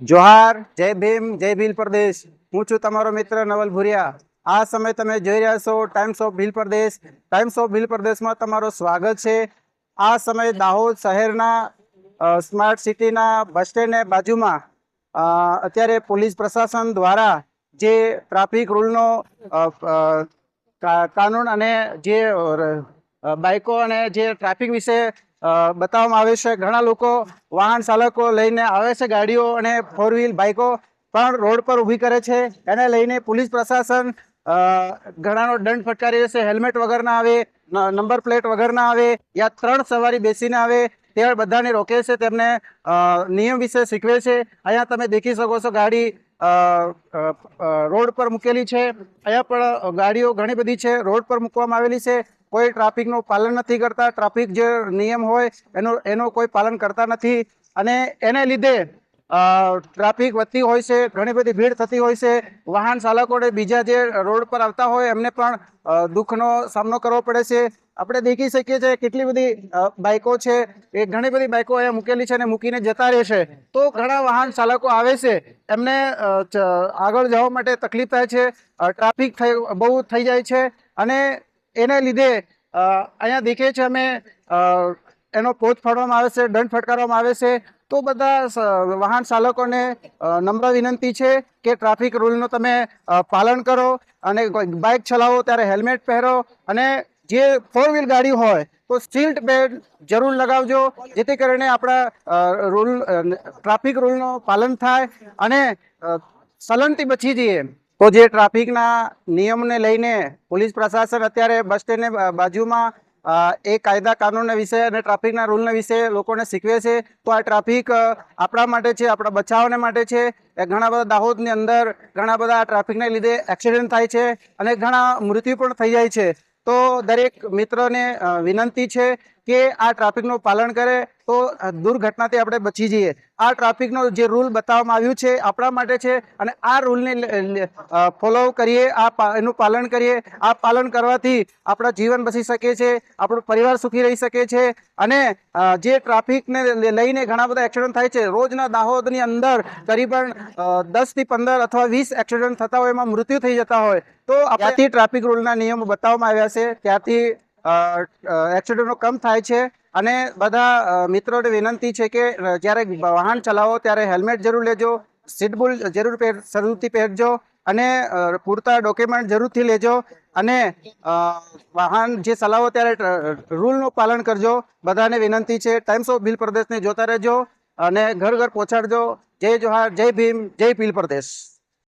જોહાર, જય ભીમ, જય ભીલ પ્રદેશ. હું છું તમારો મિત્ર નવલ ભુરિયા. આ સમય તમે જોઈ રહ્યા છો times of Bhil Pradesh times of Bhil પ્રદેશમાં તમારું સ્વાગત છે. આ સમય દાહોદ શહેરના સ્માર્ટ સિટીના બસ સ્ટેન્ડને બાજુમાં. અત્યારે પોલીસ પ્રશાસન દ્વારા જે ટ્રાફિક રૂલનો કાનૂન અને જે બાઇકો અને જે ટ્રાફિક વિશે બતાવવામાં આવે છે. ઘણા લોકો વાહન ચાલકો લઈને આવે છે ગાડીઓ અને ફોર વ્હીલ બાઇકો પણ રોડ પર ઊભી કરે છે. એને લઈને પોલીસ પ્રશાસન ઘણાનો દંડ ફટકારી રહેશે હેલ્મેટ વગરના આવે નંબર પ્લેટ વગરના આવે, યા ત્રણ સવારી બેસીને આવે તે બધાને રોકે છે. તેમને નિયમ વિશે શીખવે છે. અહીંયા તમે દેખી શકો છો ગાડી રોડ પર મૂકેલી છે. અહીંયા પણ ગાડીઓ ઘણી બધી છે. રોડ પર મૂકવામાં આવેલી છે. કોઈ ટ્રાફિકનું પાલન નથી કરતા. ટ્રાફિક જે નિયમ હોય, એનો એનો કોઈ પાલન કરતા નથી. અને એને લીધે ટ્રાફિક વધતી હોય છે, ઘણી બધી ભીડ થતી હોય છે. વાહન ચાલકોને બીજા જે રોડ પર આવતા હોય, એમને પણ દુઃખનો સામનો કરવો પડે છે. આપણે દેખી શકીએ છીએ કેટલી બધી બાઇકો છે. એ ઘણી બધી બાઇકો અહીંયા મૂકેલી છે અને મૂકીને જતા રહે છે. તો ઘણા વાહન ચાલકો આવે છે. એમને આગળ જવા માટે તકલીફ થાય છે. ટ્રાફિક થઈ, બહુ થઈ જાય છે. અને એને લીધે અહીંયા દેખીએ છીએ અમે એનો પોત ફાડવામાં આવે છે, દંડ ફટકારવામાં આવે છે. તો બધા વાહન ચાલકોને નમ્ર વિનંતી છે કે ટ્રાફિક રૂલનું તમે પાલન કરો અને બાઇક ચલાવો ત્યારે હેલ્મેટ પહેરો અને જે ફોર વ્હીલ ગાડી હોય તો સીટ બેલ્ટ જરૂર લગાવજો. જેથી કરીને આપણા રૂલ ટ્રાફિક રૂલનું પાલન થાય અને સલનથી બચી જઈએ. તો જે ટ્રાફિકના નિયમને લઈને પોલીસ પ્રશાસન અત્યારે બસ સ્ટેન્ડને બાજુમાં એ કાયદા કાનૂનના વિશે અને ટ્રાફિકના રૂલના વિશે લોકોને શીખવે છે. તો આ ટ્રાફિક આપણા માટે છે, આપણા બચાવને માટે છે. ઘણા બધા દાહોદની અંદર ઘણા બધા ટ્રાફિકને લીધે એક્સિડન્ટ થાય છે અને ઘણા મૃત્યુ પણ થઈ જાય છે. તો દરેક મિત્રોને વિનંતી છે કે આ ટ્રાફિકનું પાલન કરે તો દુર્ઘટનાથી આપણે બચી જઈએ. આ ટ્રાફિકનો જે રૂલ બતાવવામાં આવ્યું છે આપણા માટે છે અને આ રૂલને ફોલો કરીએ આ એનું પાલન કરીએ. આ પાલન કરવાથી આપણા જીવન બચી શકે છે આપણો પરિવાર સુખી રહી શકે છે અને જે ટ્રાફિકને લઈને ઘણા બધા એક્સિડન્ટ થાય છે રોજના દાહોદની અંદર કરીબન દસથી પંદર અથવા વીસ એક્સિડન્ટ થતા હોય એમાં મૃત્યુ થઈ જતા હોય. તો ત્યાંથી ટ્રાફિક રૂલના નિયમો બતાવવામાં આવ્યા છે. ત્યાંથી એક્સિડન્ટો કમ થાય છે અને બધા મિત્રોને વિનંતી છે કે જ્યારે વાહન ચલાવો ત્યારે હેલ્મેટ જરૂર લેજો સીટબુલ જરૂર પહેર જરૂરથી પહેરજો અને પૂરતા ડોક્યુમેન્ટ જરૂરથી લેજો અને વાહન જે ચલાવો ત્યારે રૂલનું પાલન કરજો. બધાને વિનંતી છે ટાઈમ્સ ઓફ ભીલ પ્રદેશને જોતા રહેજો અને ઘર ઘર પહોંચાડજો. જય જોહાર, જય ભીમ, જય ભીલ પ્રદેશ.